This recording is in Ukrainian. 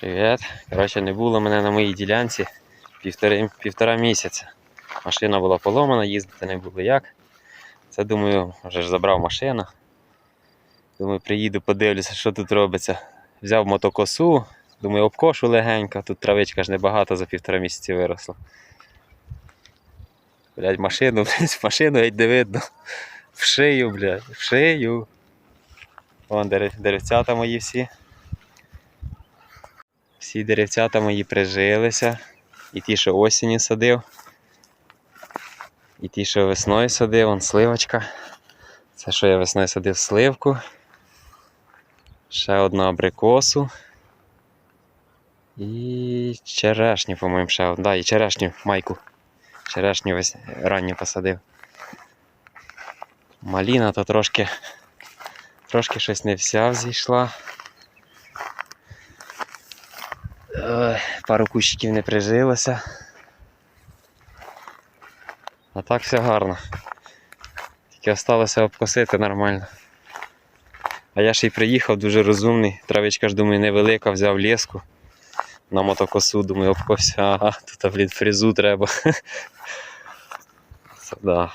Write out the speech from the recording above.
Привіт. Коротше, не було мене на моїй ділянці півтори, півтора місяця. Машина була поломана, їздити не було як. Це думаю, вже ж забрав машину. Думаю, приїду, подивлюся, що тут робиться. Взяв мотокосу, думаю, обкошу легенько, тут травичка ж небагато за півтора місяці виросла. Блять, машину, блядь, машину геть не видно. В шию, блядь, в шию. Вон дерев, деревцята мої всі. Всі деревцята мої прижилися. І ті, що осінню садив. І ті, що весною садив, вон сливочка. Це що я весною садив сливку. Ще одну абрикосу. І черешню, по-моєму, ще одну. Да, і черешню майку. Черешню весь ранню посадив. Маліна то трошки, трошки щось не вся зійшла. Пару кущиків не прижилося. А так все гарно. Тільки залишилося обкосити нормально. А я ще й приїхав дуже розумний. Травичка ж думаю невелика, взяв леску на мотокосу, думаю, обкося, ага, тут, блін, фрезу треба. Це да.